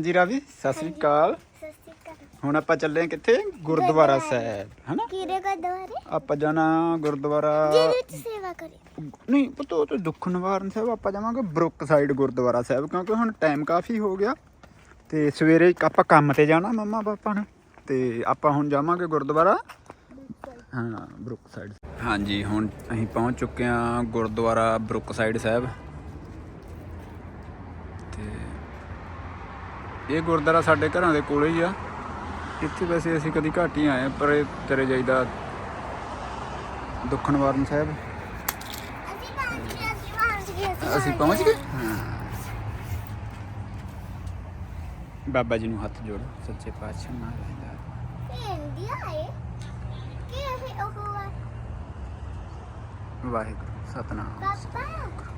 ਹਾਂਜੀ ਰਾਵੀ ਸਤਿ ਸ੍ਰੀ ਅਕਾਲ। ਸਤਿ ਸ਼੍ਰੀ ਅਕਾਲ। ਹੁਣ ਆਪਾਂ ਚੱਲੇ ਹਾਂ ਕਿੱਥੇ? ਗੁਰਦੁਆਰਾ ਸਾਹਿਬ ਹਨਾ? ਕਿਹੜੇ ਗੁਰਦੁਆਰੇ? ਆਪਾਂ ਜਾਣਾ ਗੁਰਦੁਆਰਾ ਜਿਹਦੇ ਵਿੱਚ ਸੇਵਾ ਕਰੀ। ਨਹੀਂ ਪਤਾ ਉਹ ਤੇ ਦੁੱਖ ਨਿਵਾਰਨ ਸਾਹਿਬ ਆਪਾਂ ਜਾਵਾਂਗੇ ਬਰੁੱਕ ਸਾਈਡ ਗੁਰਦੁਆਰਾ ਸਾਹਿਬ ਕਿਉਂਕਿ ਹੁਣ ਟਾਈਮ ਕਾਫੀ ਹੋ ਗਿਆ। ਤੇ ਸਵੇਰੇ ਆਪਾਂ ਕੰਮ ਤੇ ਜਾਣਾ ਮੰਮਾ ਪਾਪਾ ਨੇ ਤੇ ਆਪਾਂ ਹੁਣ ਜਾਵਾਂਗੇ ਗੁਰਦੁਆਰਾ। ਹਾਂ ਬਰੁੱਕ ਸਾਈਡ। ਹਾਂਜੀ ਹੁਣ ਅਸੀਂ ਪਹੁੰਚ ਚੁੱਕੇ ਹਾਂ ਗੁਰਦੁਆਰਾ ਬਰੁੱਕ ਸਾਈਡ ਸਾਹਿਬ। ਇਹ ਗੁਰਦੁਆਰਾ ਸਾਡੇ ਘਰਾਂ ਦੇ ਕੋਲੇ ਹੀ ਆ। ਇੱਥੇ ਵੈਸੇ ਅਸੀਂ ਕਦੀ ਘੱਟ ਹੀ ਆਏ ਪਰ ਇਹ ਤੇਰੇ ਜਾਈਦਾ ਦੁੱਖ ਨਿਵਾਰਨ ਸਾਹਿਬ। ਅਸੀਂ ਪਹੁੰਚ ਗਏ ਬਾਬਾ ਜੀ ਨੂੰ ਹੱਥ ਜੋੜੋ ਸੱਚੇ ਪਾਤਸ਼ਾਹ ਮਹਾਰਾਜ ਦਾ ਇੰਡੀਆ ਹੈ ਕਿ ਇਹ ਉਹ ਵਾਹਿਗੁਰੂ। ਸਤਨਾਮ। ਪਾਪਾ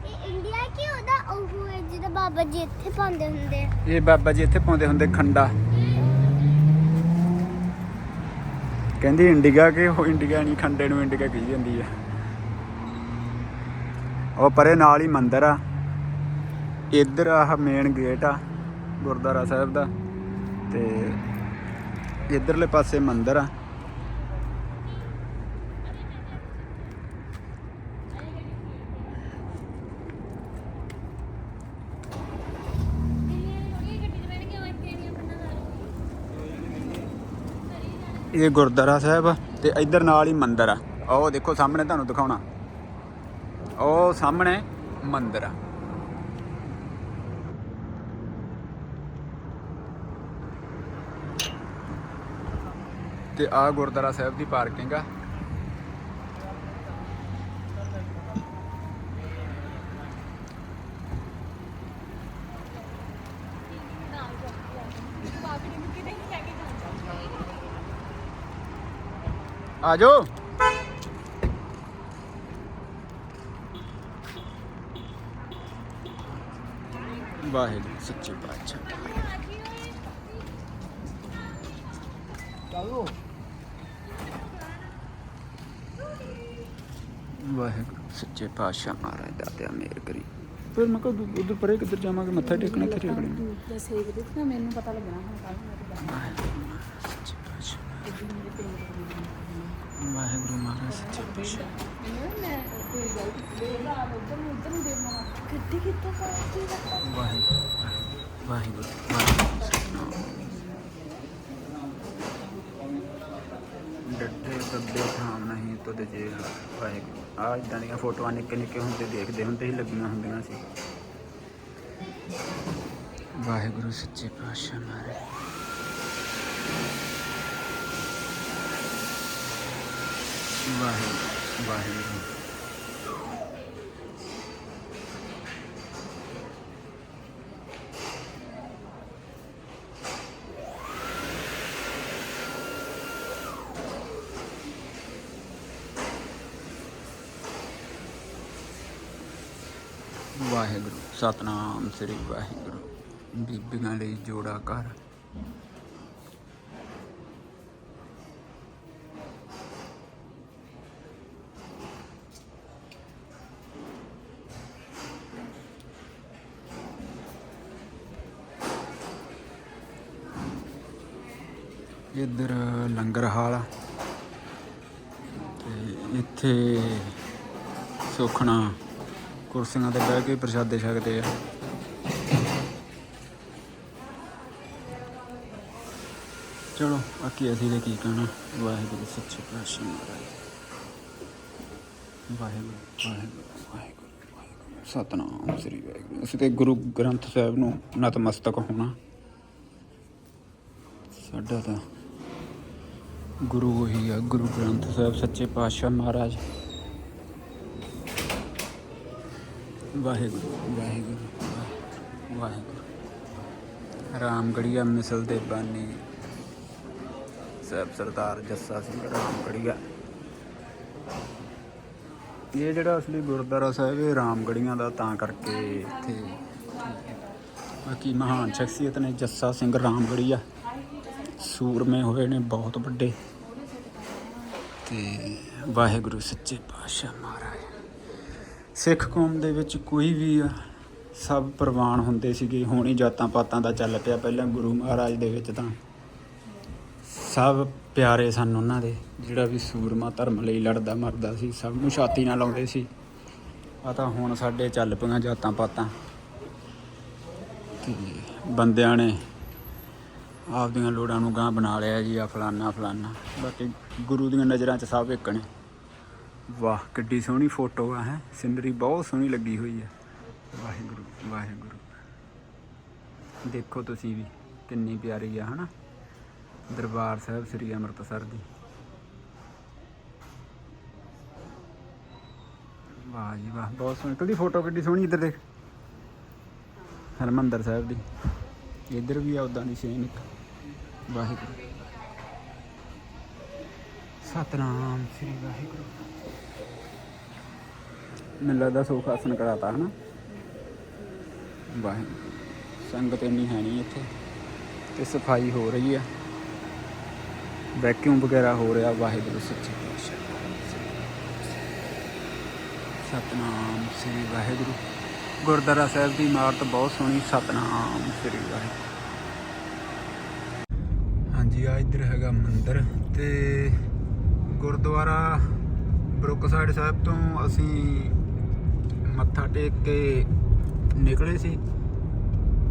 ਇਹ ਇੰਡੀਆ ਕਿ ਉਹਦਾ ਉਹ ਹੈ ਜਿਹਦਾ ਬਾਬਾ ਜੀ ਇੱਥੇ ਪਾਉਂਦੇ ਹੁੰਦੇ ਆ? ਇਹ ਬਾਬਾ ਜੀ ਇੱਥੇ ਪਾਉਂਦੇ ਹੁੰਦੇ ਖੰਡਾ। ਕਹਿੰਦੀ ਇੰਡੀਗਾ ਕਿ ਉਹ ਇੰਡੀਗਾ ਨਹੀਂ ਖੰਡੇ ਨੂੰ ਇੰਡੀਗਾ ਕਹੀ ਜਾਂਦੀ ਆ। ਉਹ ਪਰੇ ਨਾਲ ਹੀ ਮੰਦਿਰ ਆ। ਇੱਧਰ ਆਹ ਮੇਨ ਗੇਟ ਆ ਗੁਰਦੁਆਰਾ ਸਾਹਿਬ ਦਾ। ਤੇ ਇੱਧਰਲੇ ਪਾਸੇ ਮੰਦਿਰ ਆ। ਇਹ ਗੁਰਦੁਆਰਾ ਸਾਹਿਬ ਤੇ ਇੱਧਰ ਨਾਲ ਹੀ ਮੰਦਿਰ ਆ। ਉਹ ਦੇਖੋ ਸਾਹਮਣੇ ਤੁਹਾਨੂੰ ਦਿਖਾਉਣਾ। ਉਹ ਸਾਹਮਣੇ ਮੰਦਿਰ ਆ। ਤੇ ਆ ਗੁਰਦੁਆਰਾ ਸਾਹਿਬ ਦੀ ਪਾਰਕਿੰਗ ਆ। ਆ ਜਾਓ ਵਾਹਿਗੁਰੂ ਸੱਚੇ ਪਾਤਸ਼ਾਹ। ਵਾਹਿਗੁਰੂ ਸੱਚੇ ਪਾਤਸ਼ਾਹ ਮਹਾਰਾਜ ਦਾ ਤੇ ਮੇਰ ਕਰੀ ਫਿਰ ਮੈਂ ਕਹਾਂ ਉਧਰ ਪਰੇ ਕਿੱਧਰ ਜਾਵਾਂਗੇ? ਮੱਥਾ ਟੇਕਣਾ ਇੱਥੇ ਟੇਕਣਾ ਦੱਸ ਨਾ ਮੈਨੂੰ ਪਤਾ ਲੱਗਣਾ ਹੁਣ ਕੱਲ ਮੈਂ ਤਾਂ ਵਾਹਿਗੁਰੂ ਸੱਚੇ ਪਾਤਸ਼ਾਹ। ਵਾਹਿਗੁਰੂ ਮਹਾਰਾਜ ਸੱਚੇ ਪਾਤਸ਼ਾਹ ਮੈਂ ਕੋਈ ਗਲਤੀ ਦੇ ਲਾ ਉਧਰ ਨੂੰ ਉਧਰ ਨੂੰ ਦੇਖਣਾ ਗੱਡੀ ਕਿੱਥੋਂ ਪਹੁੰਚੀ ਵਾਹਿਗੁਰੂ ਵਾਹਿਗੁਰੂ ਵਾਹਿਗੁਰੂ ਸਤਨਾਮ ਡੱਡੇ ਦੱਬੇ ਥਾਮ ਨਹੀਂ ਤੁਧ ਜੇ ਵਾਹਿਗੁਰੂ ਆ ਇਦਾਂ ਦੀਆਂ ਫੋਟੋਆਂ ਨਿੱਕੇ ਨਿੱਕੇ ਹੁੰਦੇ ਦੇਖਦੇ ਹੁੰਦੇ ਹੀ ਲੱਗੀਆਂ ਹੁੰਦੀਆਂ ਸੀ ਵਾਹਿਗੁਰੂ ਸੱਚੇ ਪਾਤਸ਼ਾਹ ਮਾਰੇ ਵਾਹਿਗੁਰੂ ਵਾਹਿਗੁਰੂ ਵਾਹਿਗੁਰੂ ਸਤਨਾਮ ਸ੍ਰੀ ਵਾਹਿਗੁਰੂ ਬੀਬੀਆਂ ਲਈ ਜੋੜਾ ਘਰ ਇੱਧਰ ਲੰਗਰ ਹਾਲ ਆ। ਤੇ ਇੱਥੇ ਸੁਖਣਾ ਕੁਰਸੀਆਂ ਤੇ ਬਹਿ ਕੇ ਪ੍ਰਸ਼ਾਦੇ ਛਕਦੇ ਆ। ਚਲੋ, ਬਾਕੀ ਅਸੀਂ ਦੇ ਕੀ ਕਹਿਣਾ? ਵਾਹਿਗੁਰੂ, ਸੱਚੇ ਪਾਤਸ਼ਾਹ ਮਹਾਰਾਜ। ਵਾਹਿਗੁਰੂ ਵਾਹਿਗੁਰੂ ਵਾਹਿਗੁਰੂ ਵਾਹਿਗੁਰੂ। ਸਤਨਾਮ ਸ੍ਰੀ ਵਾਹਿਗੁਰੂ। ਅਸੀਂ ਤੇ ਗੁਰੂ ਗ੍ਰੰਥ ਸਾਹਿਬ ਨੂੰ ਨਤਮਸਤਕ ਹੋਣਾ। ਸਾਡਾ ਤਾਂ ਗੁਰੂ ਉਹੀ ਆ ਗੁਰੂ ਗ੍ਰੰਥ ਸਾਹਿਬ ਸੱਚੇ ਪਾਤਸ਼ਾਹ ਮਹਾਰਾਜ। ਵਾਹਿਗੁਰੂ ਵਾਹਿਗੁਰੂ ਵਾਹਿਗੁਰੂ, ਵਾਹਿਗੁਰੂ ਰਾਮਗੜੀਆ ਮਿਸਲ ਦੇ ਬਾਨੀ। ਸਾਹਿਬ ਸਰਦਾਰ ਜੱਸਾ ਸਿੰਘ ਰਾਮਗੜੀਆ। ਇਹ ਜਿਹੜਾ ਅਸਲੀ ਗੁਰਦੁਆਰਾ ਸਾਹਿਬ ਇਹ ਰਾਮਗੜੀਆਂ ਦਾ ਤਾਂ ਕਰਕੇ ਇੱਥੇ ਬਾਕੀ ਮਹਾਨ ਸ਼ਖਸੀਅਤ ਨੇ ਜੱਸਾ ਸਿੰਘ ਰਾਮਗੜੀਆ। ਸੂਰਮੇ ਹੋਏ ਨੇ ਬਹੁਤ ਵੱਡੇ। ਤੇ ਵਾਹਿਗੁਰੂ ਸੱਚੇ ਪਾਤਸ਼ਾਹ ਮਹਾਰਾਜ। ਸਿੱਖ ਕੌਮ ਦੇ ਵਿੱਚ ਕੋਈ ਵੀ ਆ ਸਭ ਪ੍ਰਵਾਨ ਹੁੰਦੇ ਸੀਗੇ, ਹੁਣ ਹੀ ਜਾਤਾਂ ਪਾਤਾਂ ਦਾ ਚੱਲ ਪਿਆ ਪਹਿਲਾਂ ਗੁਰੂ ਮਹਾਰਾਜ ਦੇ ਵਿੱਚ ਤਾਂ। ਸਭ ਪਿਆਰੇ ਸਨ ਉਹਨਾਂ ਦੇ, ਜਿਹੜਾ ਵੀ ਸੂਰਮਾ ਧਰਮ ਲਈ ਲੜਦਾ ਮਰਦਾ ਸੀ, ਸਭ ਨੂੰ ਛਾਤੀ ਨਾਲ ਲਾਉਂਦੇ ਸੀ। ਆ ਤਾਂ ਹੁਣ ਸਾਡੇ ਚੱਲ ਪਈਆਂ ਜਾਤਾਂ ਪਾਤਾਂ। ਤੇ ਬੰਦਿਆਂ ਨੇ ਆਪਦੀਆਂ ਲੋੜਾਂ ਨੂੰ ਗਾਂ ਬਣਾ ਲਿਆ ਜੀ ਆ ਫਲਾਨਾ ਫਲਾਨਾ। ਬਾਕੀ ਗੁਰੂ ਦੀਆਂ ਨਜ਼ਰਾਂ 'ਚ ਸਭ ਇੱਕ ਨੇ। ਵਾਹ, ਕਿੱਡੀ ਸੋਹਣੀ ਫੋਟੋ ਆ, ਹੈ। ਸਿਨਰੀ ਬਹੁਤ ਸੋਹਣੀ ਲੱਗੀ ਹੋਈ ਹੈ ਵਾਹਿਗੁਰੂ ਵਾਹਿਗੁਰੂ। ਦੇਖੋ ਤੁਸੀਂ ਵੀ, ਕਿੰਨੀ ਪਿਆਰੀ ਆ, ਹਨਾ। ਦਰਬਾਰ ਸਾਹਿਬ ਸ੍ਰੀ ਅੰਮ੍ਰਿਤਸਰ ਦੀ। ਵਾਹ ਜੀ ਵਾਹ, ਬਹੁਤ ਸੋਹਣੀ। ਕਿਹਦੀ ਫੋਟੋ ਕਿੱਡੀ ਸੋਹਣੀ ਇੱਧਰ ਦੇਖ। ਹਰਮੰਦਰ ਸਾਹਿਬ ਦੀ। ਇੱਧਰ ਵੀ ਆ, ਉਦਾਂ ਦੀ ਸੇਮ ਇੱਕ। ਵਾਹਿਗੁਰੂ। ਸਤਨਾਮ ਸ੍ਰੀ ਵਾਹਿਗੁਰੂ। ਮੈਨੂੰ ਲੱਗਦਾ ਸੋਖ ਆਸਨ ਕਰਾਤਾ, ਹਨਾ? ਵਾਹਿਗੁਰੂ। ਸੰਗਤ ਇੰਨੀ ਹੈ ਨਹੀਂ ਇੱਥੇ, ਤੇ ਸਫ਼ਾਈ ਹੋ ਰਹੀ ਆ। ਵੈਕਿਊਮ ਵਗੈਰਾ ਹੋ ਰਿਹਾ, ਵਾਹਿਗੁਰੂ ਸੱਚੇ ਪਾਤਸ਼ਾਹ। ਸਤਨਾਮ ਸ੍ਰੀ ਵਾਹਿਗੁਰੂ। ਗੁਰਦੁਆਰਾ ਸਾਹਿਬ ਦੀ ਇਮਾਰਤ ਬਹੁਤ ਸੋਹਣੀ, ਸਤਨਾਮ ਸ੍ਰੀ ਵਾਹਿਗੁਰੂ ਹਾਂਜੀ ਆ ਇੱਧਰ ਹੈਗਾ ਮੰਦਿਰ ਤੇ ਗੁਰਦੁਆਰਾ ਬਰੁਕਸਾਈਡ ਸਾਹਿਬ ਤੋਂ ਅਸੀਂ ਮੱਥਾ ਟੇਕ ਕੇ ਨਿਕਲੇ ਸੀ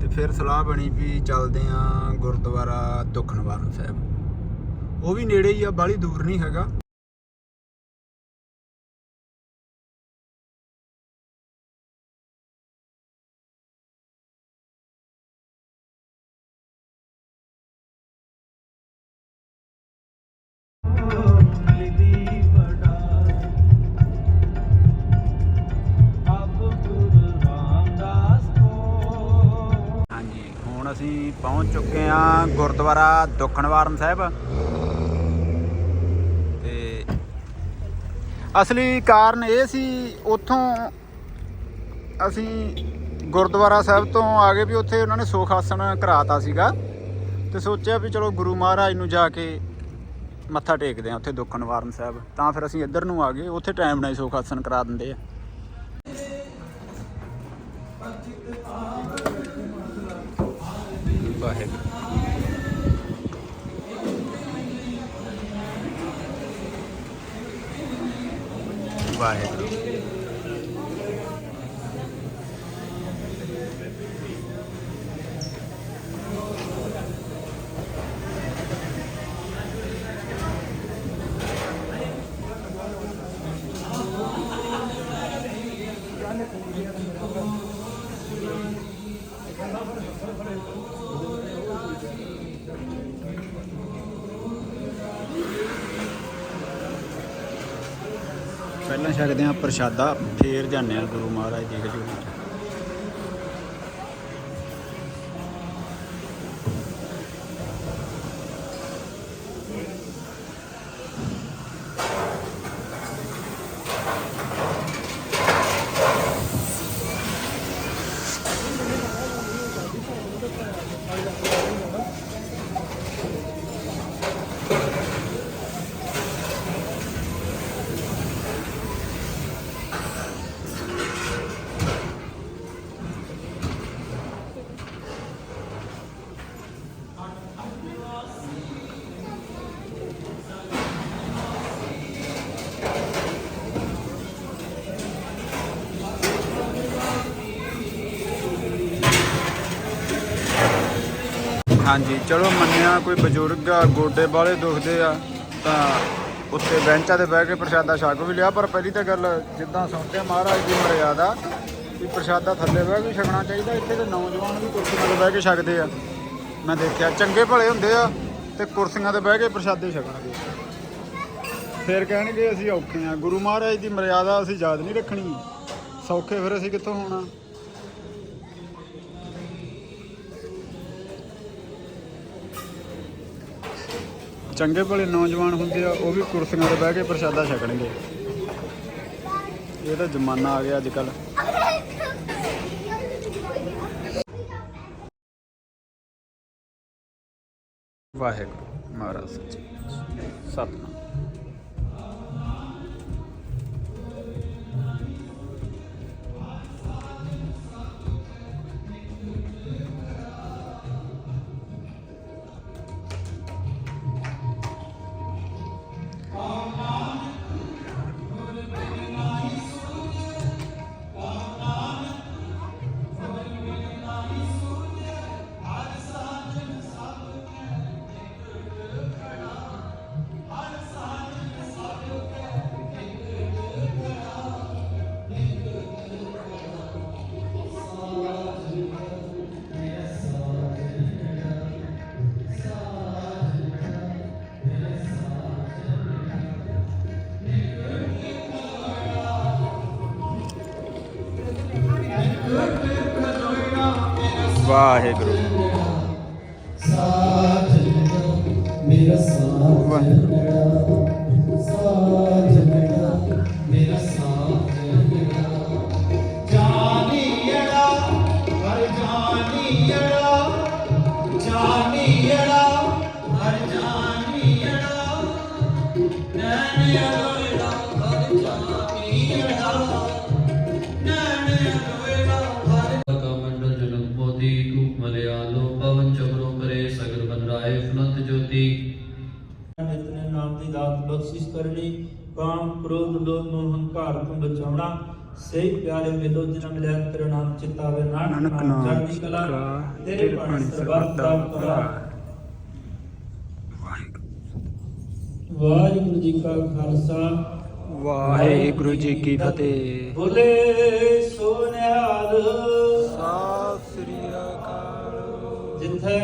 ਤੇ ਫਿਰ ਸਲਾਹ ਬਣੀ ਵੀ ਚੱਲਦੇ ਆਂ ਗੁਰਦੁਆਰਾ ਦੁਖਨਵਾਰਨ ਸਾਹਿਬ। ਉਹ ਵੀ ਨੇੜੇ ਹੀ ਆ, ਬਾਹਲੀ ਦੂਰ ਨਹੀਂ ਹੈਗਾ। ਅਸੀਂ ਪਹੁੰਚ ਚੁੱਕੇ ਹਾਂ ਗੁਰਦੁਆਰਾ ਦੁਖਨਵਾਰਨ ਸਾਹਿਬ। ਤੇ ਅਸਲੀ ਕਾਰਨ ਇਹ ਸੀ, ਉੱਥੋਂ ਅਸੀਂ ਗੁਰਦੁਆਰਾ ਸਾਹਿਬ ਤੋਂ ਆ ਗਏ ਵੀ ਉੱਥੇ ਉਹਨਾਂ ਨੇ ਸੁਖ ਆਸਣ ਕਰਾਤਾ ਸੀਗਾ। ਤੇ ਸੋਚਿਆ ਵੀ ਚਲੋ ਗੁਰੂ ਮਹਾਰਾਜ ਨੂੰ ਜਾ ਕੇ ਮੱਥਾ ਟੇਕਦੇ ਆ ਉੱਥੇ ਦੁਖਨਵਾਰਨ ਸਾਹਿਬ। ਤਾਂ ਫਿਰ ਅਸੀਂ ਇੱਧਰ ਨੂੰ ਆ ਗਏ, ਉੱਥੇ ਟਾਈਮ ਨਾਲ ਹੀ ਸੁਖ ਆਸਣ ਕਰਾ ਦਿੰਦੇ ਆ। ਵਾਹਿਗੁਰੂ ਵਾਹਿਗੁਰੂ ਛਕਦੇ ਆ ਪ੍ਰਸ਼ਾਦਾ ਫੇਰ ਜਾਂਦੇ ਆ ਗੁਰੂ ਮਹਾਰਾਜ ਦੀ ਹਜ਼ੂਰੀ 'ਚ ਹਾਂਜੀ, ਚਲੋ ਮੰਨਿਆ ਕੋਈ ਬਜ਼ੁਰਗ ਆ, ਗੋਡੇ ਵਾਲੇ ਦੁਖਦੇ ਆ, ਤਾਂ ਉੱਤੇ ਬੈਂਚਾਂ ਤੇ ਬਹਿ ਕੇ ਪ੍ਰਸ਼ਾਦਾ ਛਕ ਵੀ ਲਿਆ, ਪਰ ਪਹਿਲੀ ਤਾਂ ਗੱਲ ਜਿੱਦਾਂ ਸੁਣਦੇ ਮਹਾਰਾਜ ਦੀ ਮਰਿਆਦਾ, ਵੀ ਪ੍ਰਸ਼ਾਦਾ ਥੱਲੇ ਬਹਿ ਕੇ ਛਕਣਾ ਚਾਹੀਦਾ, ਇੱਥੇ ਤੇ ਨੌਜਵਾਨ ਵੀ ਕੁਰਸੀਆਂ ਤੇ ਬਹਿ ਕੇ ਛਕਦੇ ਆ। ਮੈਂ ਦੇਖਿਆ, ਚੰਗੇ ਭਲੇ ਹੁੰਦੇ ਆ ਤੇ ਕੁਰਸੀਆਂ ਤੇ ਬਹਿ ਕੇ ਪ੍ਰਸ਼ਾਦੇ ਛਕਣਗੇ। ਫਿਰ ਕਹਿਣਗੇ, ਅਸੀਂ ਔਖੇ ਆ। ਗੁਰੂ ਮਹਾਰਾਜ ਦੀ ਮਰਿਆਦਾ ਅਸੀਂ ਯਾਦ ਨਹੀਂ ਰੱਖਣੀ। ਸੌਖੇ ਫਿਰ ਅਸੀਂ ਕਿੱਥੋਂ ਹੋਣਾ? ਚੰਗੇ ਭਲੇ ਨੌਜਵਾਨ ਹੁੰਦੇ ਆ, ਉਹ ਵੀ ਕੁਰਸੀਆਂ ਤੇ ਬਹਿ ਕੇ ਪ੍ਰਸ਼ਾਦਾ ਛਕਣਗੇ। ਇਹ ਤਾਂ ਜ਼ਮਾਨਾ ਆ ਗਿਆ ਅੱਜ ਕੱਲ ਵਾਹਿਗੁਰੂ ਮਹਾਰਾਜ ਸੱਚੇ। ਸਤਨਾਮ। ਵਾਹਿਗੁਰੂ। ਸਭ ਤੋਂ ਬਚਾਉਣਾ। ਸੇ ਪਿਆਰੇ ਮਿਲੋ ਜਿਨ ਮਿਲਿਆ ਤੇਰਾ ਨਾਮ ਚਿਤਾਵੇ ਨਾਨਕ ਨਾਮ ਚੜ੍ਹਦੀ ਕਲਾ ਤੇਰੇ ਪਾਣੀ ਸਰਬੱਤ ਦਾ ਭਲਾ ਵਾਹਿਗੁਰੂ। ਜੀ ਕਾ ਖਾਲਸਾ। ਵਾਹਿਗੁਰੂ ਜੀ ਕੀ ਫਤਿਹ। ਬੋਲੇ ਸੋਨਿਆਰ ਸਾਤ ਸ੍ਰੀ ਅਕਾਲ। ਜਿੱਥੇ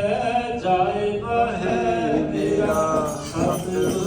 ਜਾਏ ਬਹਿ ਤੇਰਾ ਸਤਿ